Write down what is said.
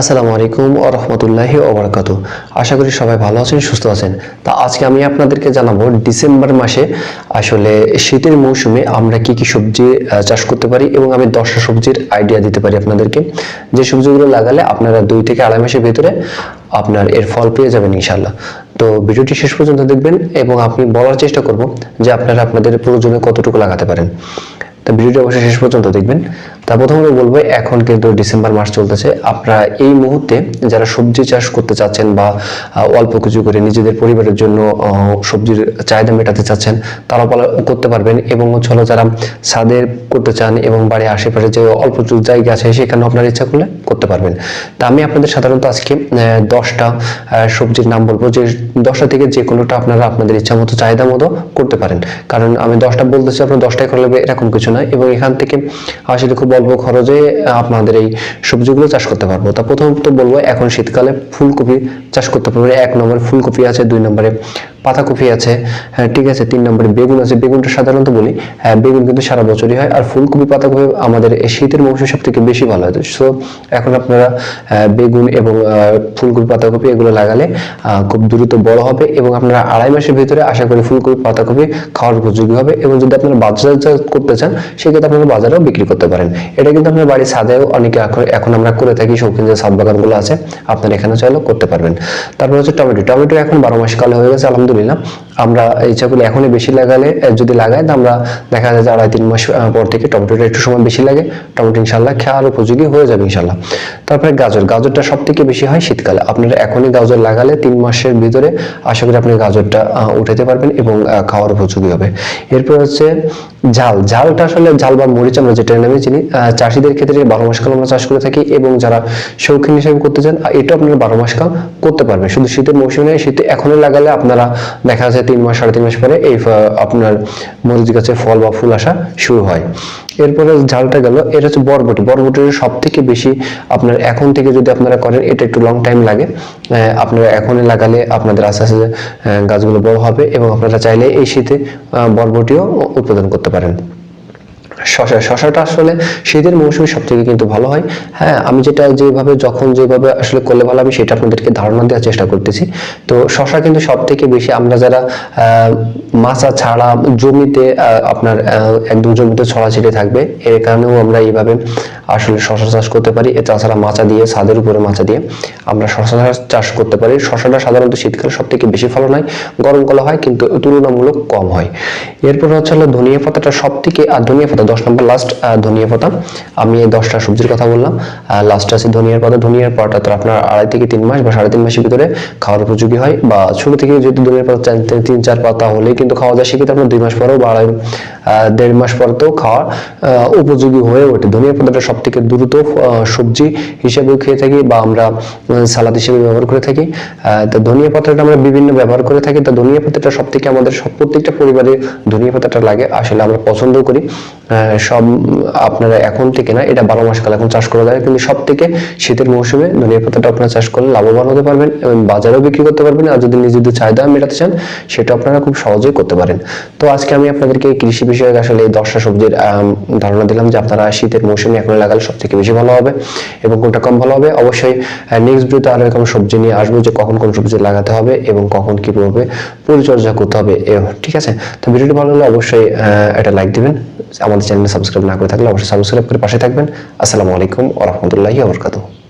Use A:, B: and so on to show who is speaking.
A: আসসালামু আলাইকুম ও রহমতুল্লাহি ওবরাকাত আশা করি সবাই ভালো আছেন, সুস্থ আছেন। তা আজকে আমি আপনাদেরকে জানাব ডিসেম্বর মাসে আসলে শীতের মৌসুমে আমরা কি কি সবজি চাষ করতে পারি এবং আমি দশটা সবজির আইডিয়া দিতে পারি আপনাদেরকে। যে সবজিগুলো লাগালে আপনারা দুই থেকে আড়াই মাসের ভিতরে আপনার এর ফল পেয়ে যাবেন ইনশাল্লাহ তো ভিডিওটি শেষ পর্যন্ত দেখবেন এবং আপনি বলার চেষ্টা করব যে আপনারা আপনাদের প্রয়োজনে কতটুকু লাগাতে পারেন। তো ভিডিওটি অবশ্যই শেষ পর্যন্ত দেখবেন। তা প্রথমত বলব, এখন কিন্তু ডিসেম্বর মাস চলতেছে। আপনারা এই মুহূর্তে যারা সবজি চাষ করতে চাচ্ছেন বা অল্প কিছু করে নিজেদের পরিবারের জন্য সবজির চাহিদা মেটাতে চাচ্ছেন তারা করতে পারবেন এবং হচ্ছে যারা ছাদে করতে চান এবং বাড়ির আশেপাশে যে অল্প কিছু জায়গা আছে সেখানে আপনার ইচ্ছা করলে করতে পারবেন। তা আমি আপনাদের সাধারণত আজকে দশটা সবজির নাম বলব যে দশটা থেকে যে কোনোটা আপনারা আপনাদের ইচ্ছা মতো, চাহিদা মতো করতে পারেন। কারণ আমি দশটা বলতেছি, আপনার দশটাই করলে এরকম কিছু নয় এবং এখান থেকে আসলে খুব অল্প খরচে আপনাদের এই সবজিগুলো চাষ করতে পারব। তা প্রথমত বলব, এখন শীতকালে ফুলকপি চাষ করতে পারব। এক নম্বরে ফুলকপি আছে, দুই নম্বরে পাতাকপি আছে হ্যাঁ ঠিক আছে, তিন নম্বরে বেগুন আছে। বেগুনটা সাধারণত বলি হ্যাঁ বেগুন কিন্তু সারা বছরই হয়, আর ফুলকপি, পাতাকপি আমাদের শীতের মৌসুমে সব থেকে বেশি ভালো হয়। সো এখন আপনারা বেগুন এবং ফুলকপি, পাতাকপি এগুলো লাগালে খুব দ্রুত বড় হবে এবং আপনারা আড়াই মাসের ভিতরে আশা করি ফুলকপি, পাতাকপি খাওয়ার উপযোগী হবে। এবং যদি আপনারা বাচ্চা করতে চান সেক্ষেত্রে আপনারা বাজারেও বিক্রি করতে পারেন। এটা কিন্তু আপনার বাড়ির ছাদেও অনেকে এখন- আমরা করে থাকি, শৌখিন যে ছাদ বাগানগুলো আছে, আপনারা এখানে চাইলেও করতে পারবেন। তারপর হচ্ছে টমেটো। টমেটো এখন বারো মাস কালে হয়ে গেছে, আলহামদুলিল্লাহ। আমরা ইচ্ছাগুলো এখনই বেশি লাগালে যদি লাগাই, তা আমরা দেখা যায় যে আড়াই তিন মাস পর থেকে টমেটোটা একটু সময় বেশি লাগে। টমেটো ইনশাল্লাহ খাওয়ার উপযোগী হয়ে যাবে ইনশাল্লাহ তারপরে গাজর, গাজরটা সব থেকে বেশি হয় শীতকালে। আপনারা এখনই গাজর লাগালে তিন মাসের ভিতরে আশা করি আপনি গাজরটা উঠাতে পারবেন এবং খাওয়ার উপযোগী হবে। এরপর হচ্ছে ঝাল ঝালটা আসলে ঝাল বা মরিচ আমরা যেটা নামে চিনি চাষিদের ক্ষেত্রে বারো মাস কাল আমরা চাষ করে থাকি এবং যারা শৌখিন হিসেবে করতে চান এটা আপনারা বারো মাস কাল করতে পারবেন। শুধু শীতের মৌসুমে, শীতে এখনই লাগালে আপনারা দেখা যাচ্ছে তিন মাস, সাড়ে তিন মাস পরে এই আপনার মরিচ গাছে ফল বা ফুল আসা শুরু হয়। এরপরে ঝালটা গেল, এটা হচ্ছে বরবটি। বরবটির সব থেকে বেশি আপনার এখন থেকে যদি আপনারা করেন, এটা একটু লং টাইম লাগে। আপনারা এখনই লাগালে আপনাদের আস্তে আস্তে গাছগুলো বড় হবে এবং আপনারা চাইলে এই শীতে বরবটিও উৎপাদন করতে পারেন। শশা, শশাটা আসলে শীতের মৌসুমে সব থেকে কিন্তু ভালো হয়। হ্যাঁ আমি যেটা যেভাবে, যখন যেভাবে আসলে করলে ভালো আমি সেটা আপনাদেরকে ধারণা দেওয়ার চেষ্টা করতেছি। তো শশা কিন্তু সব থেকে বেশি আমরা যারা মাচা ছাড়া জমিতে আপনার একদম জমিতে ছড়া ছড়াছিটে থাকবে, এর কারণেও আমরা এইভাবে আসলে শশা চাষ করতে পারি। তাছাড়া মাচা দিয়ে, ছাদের উপরে মাচা দিয়ে আমরা শশা চাষ করতে পারি। শশাটা সাধারণত শীতকালে সব থেকে বেশি ফলন হয়, গরমকালে হয়, কিন্তু তুলনামূলক কম হয়। এরপর হচ্ছে হলো ধনিয়া পাতাটা সব থেকে আর ধনিয়া পাতা দশ নম্বর লাস্ট ধনিয়া পাতা। আমি এই দশটা সবজির কথা বললাম। লাস্ট আছে ধনিয়ার পাতা। ধনিয়ার পাতা তো আপনার আড়াই থেকে তিন মাস বা সাড়ে তিন মাসের ভিতরে খাওয়ার উপযোগী হয় বা ছোট থেকে যদি ধনিয়ার পাতা তিন- চার পাতা হলেই কিন্তু খাওয়া যায়, সেক্ষেত্রে আপনার দুই মাস পরেও বা আড়াই দেড় মাস পর তো খাওয়া উপযোগী হয়ে ওঠে। ধনিয়া পাতাটা সব থেকে দ্রুত সবজি হিসেবেও খেয়ে থাকি বা আমরা সালাদ হিসেবে ব্যবহার করে থাকি। তো ধনিয়া পাতাটা আমরা বিভিন্ন ব্যবহার করে থাকি। তো ধনিয়া পাতাটা সব থেকে আমাদের সব প্রত্যেকটা পরিবারে ধনিয়া পাতাটা লাগে, আসলে আমরা পছন্দ করি। সব আপনারা এখন থেকে না, এটা বারো মাস কাল এখন চাষ করা যায়, কিন্তু সব থেকে শীতের মৌসুমে ধনিয়া পাতাটা আপনারা চাষ করলে লাভবান হতে পারবেন এবং বাজারেও বিক্রি করতে পারবেন, আর যদি নিজেদের চাহিদা মেটাতে চান, সেটা আপনারা খুব সহজেই করতে পারেন। তো আজকে আমি আপনাদেরকে কৃষি বিষয়ক আসলে এই দশটা সবজির ধারণা দিলাম যে আপনারা শীতের মৌসুমে এখন লাগালে সব থেকে বেশি ভালো হবে এবং কোনটা কম ভালো হবে। অবশ্যই নেক্সট ভিডিওতে আরও এরকম সবজি নিয়ে আসব যে কখন কোন সবজি লাগাতে হবে এবং কখন কীভাবে পরিচর্যা করতে হবে ঠিক আছে? তো ভিডিওটি ভালো হলে অবশ্যই একটা লাইক দিবেন। আমাদের চ্যানেল সাবস্ক্রাইব না করে থাকলে অবশ্যই সাবস্ক্রাইব করে পাশে থাকবেন। আসসালামু আলাইকুম ওয়া রাহমাতুল্লাহি ওয়া বারাকাতুহু।